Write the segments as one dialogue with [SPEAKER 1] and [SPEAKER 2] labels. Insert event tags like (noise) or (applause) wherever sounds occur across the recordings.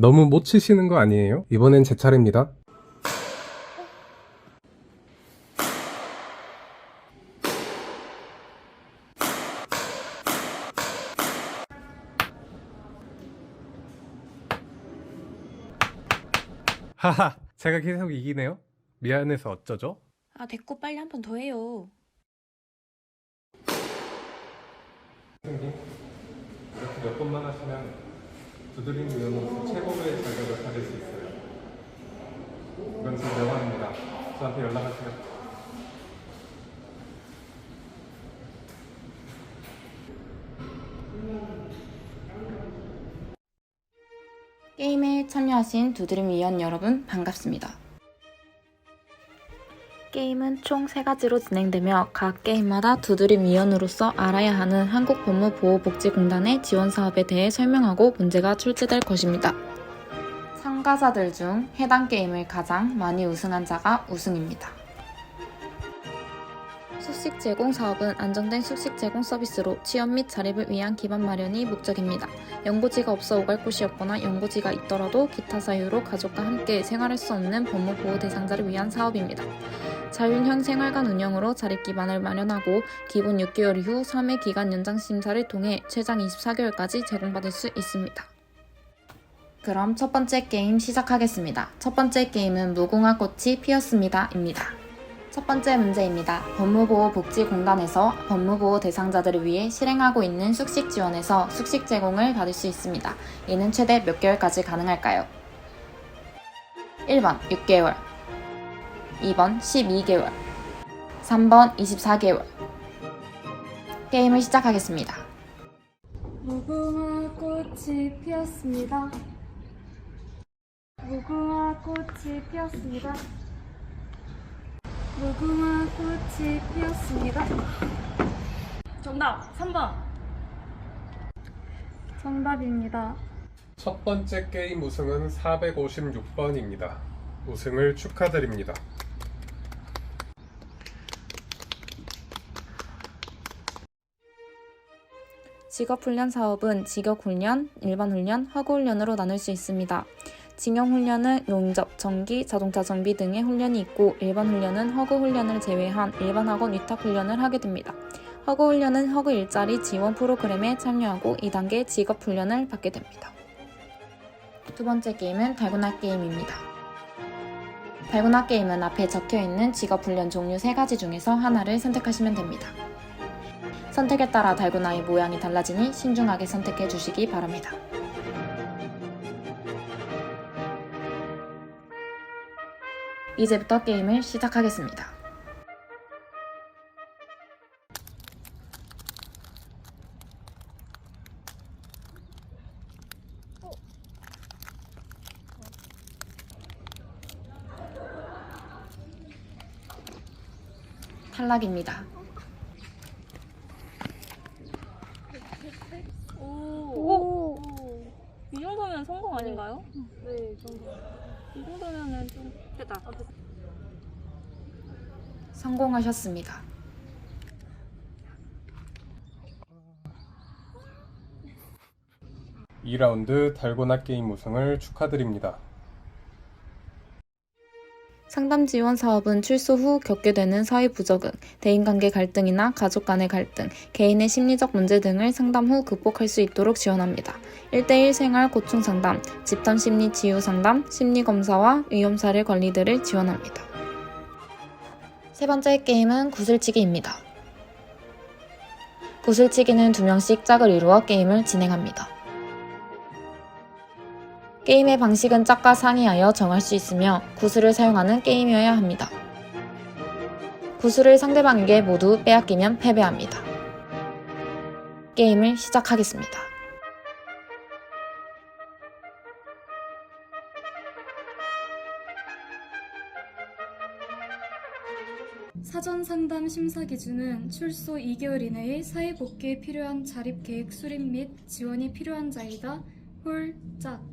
[SPEAKER 1] 너무 못 치시는 거 아니에요? 이번엔 제 차례입니다. 하하, 제가 계속 이기네요. 미안해서 어쩌죠?
[SPEAKER 2] 아, 됐고 빨리 한 번 더 해요.
[SPEAKER 1] 선생님, 이렇게 몇 번만 하시면 두드림 위원으로서 최고의 자격을 가질 수 있어요. 이건 제 명함입니다. 저한테 연락하세요.
[SPEAKER 2] 게임에 참여하신 두드림 위원 여러분 반갑습니다. 게임은 총 3가지로 진행되며 각 게임마다 두드림 위원으로서 알아야 하는 한국법무보호복지공단의 지원 사업에 대해 설명하고 문제가 출제될 것입니다. 참가자들 중 해당 게임을 가장 많이 우승한 자가 우승입니다. 숙식 제공 사업은 안정된 숙식 제공 서비스로 취업 및 자립을 위한 기반 마련이 목적입니다. 연고지가 없어 오갈 곳이 없거나 연고지가 있더라도 기타 사유로 가족과 함께 생활할 수 없는 법무보호 대상자를 위한 사업입니다. 자율형 생활관 운영으로 자립 기반을 마련하고 기본 6개월 이후 3회 기간 연장 심사를 통해 최장 24개월까지 제공받을 수 있습니다. 그럼 첫 번째 게임 시작하겠습니다. 첫 번째 게임은 무궁화 꽃이 피었습니다.입니다. 첫 번째 문제입니다. 법무보호복지공단에서 법무보호 대상자들을 위해 실행하고 있는 숙식 지원에서 숙식 제공을 받을 수 있습니다. 이는 최대 몇 개월까지 가능할까요? 1번 6개월 2번 12개월 3번 24개월 게임을 시작하겠습니다.
[SPEAKER 3] 무궁화 꽃이 피었습니다. 무궁화 꽃이 피었습니다. 무궁화 꽃이 피었습니다. 정답 3번. 정답입니다.
[SPEAKER 1] 첫 번째 게임 우승은 456번입니다. 우승을 축하드립니다.
[SPEAKER 2] 직업훈련 사업은 직업훈련, 일반훈련, 허구훈련으로 나눌 수 있습니다. 징용훈련은 용접, 전기, 자동차 정비 등의 훈련이 있고 일반훈련은 허구훈련을 제외한 일반학원 위탁훈련을 하게 됩니다. 허구훈련은 허구 일자리 지원 프로그램에 참여하고 2단계 직업훈련을 받게 됩니다. 두 번째 게임은 달고나 게임입니다. 달고나 게임은 앞에 적혀 있는 직업훈련 종류 3가지 중에서 하나를 선택하시면 됩니다. 선택에 따라 달고나의 모양이 달라지니 신중하게 선택해 주시기 바랍니다. 이제부터 게임을 시작하겠습니다. 탈락입니다.
[SPEAKER 4] 오. 이 정도면 성공 아닌가요? 네, 정도. 이 정도면은 좀 됐다.
[SPEAKER 2] 성공하셨습니다.
[SPEAKER 1] 이라운드 달고나 게임 우승을 축하드립니다.
[SPEAKER 2] 상담 지원 사업은 출소 후 겪게 되는 사회 부적응, 대인관계 갈등이나 가족 간의 갈등, 개인의 심리적 문제 등을 상담 후 극복할 수 있도록 지원합니다. 1대1 생활 고충 상담, 집단 심리 치유 상담, 심리 검사와 위험 사례 관리들을 지원합니다. 세 번째 게임은 구슬치기입니다. 구슬치기는 두 명씩 짝을 이루어 게임을 진행합니다. 게임의 방식은 짝과 상의하여 정할 수 있으며 구슬을 사용하는 게임이어야 합니다. 구슬을 상대방에게 모두 빼앗기면 패배합니다. 게임을 시작하겠습니다.
[SPEAKER 3] 사전 상담 심사 기준은 출소 2개월 이내에 사회 복귀에 필요한 자립 계획 수립 및 지원이 필요한 자이다. 홀, 짝.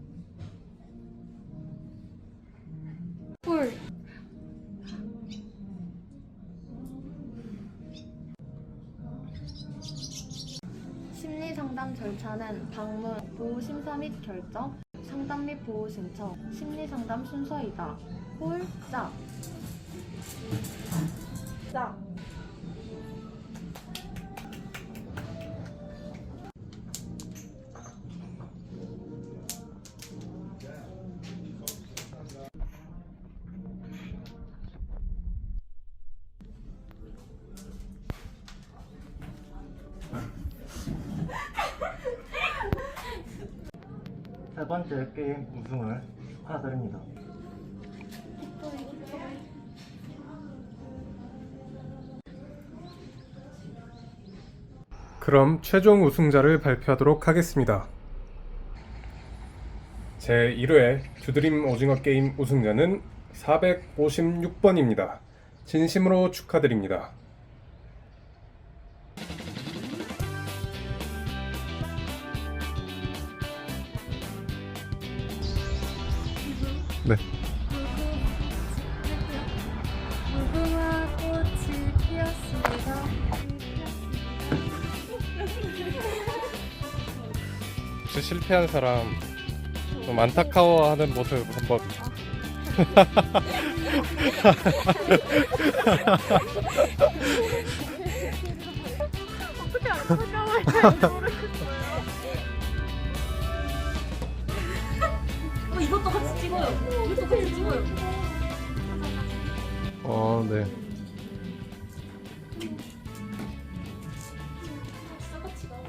[SPEAKER 5] 상담 절차는 방문, 보호 심사 및 결정, 상담 및 보호 신청, 심리 상담 순서이다. 홀, 짝. 짝.
[SPEAKER 6] 세 번째 게임 우승을 축하드립니다.
[SPEAKER 1] 그럼 최종 우승자를 발표하도록 하겠습니다. 제 1회 주드림 오징어 게임 우승자는 456번입니다. 진심으로 축하드립니다. 네.
[SPEAKER 3] 무궁화 꽃이 피었습니다.
[SPEAKER 1] 혹시 실패한 사람 좀 안타까워하는 모습 한번 (laughs)
[SPEAKER 4] 어, 이것도 찍어요. 이것도 같이 찍어요.
[SPEAKER 1] 어, 네.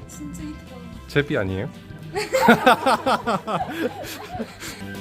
[SPEAKER 3] 진짜 이쁘다.
[SPEAKER 1] 제비 아니에요? (laughs)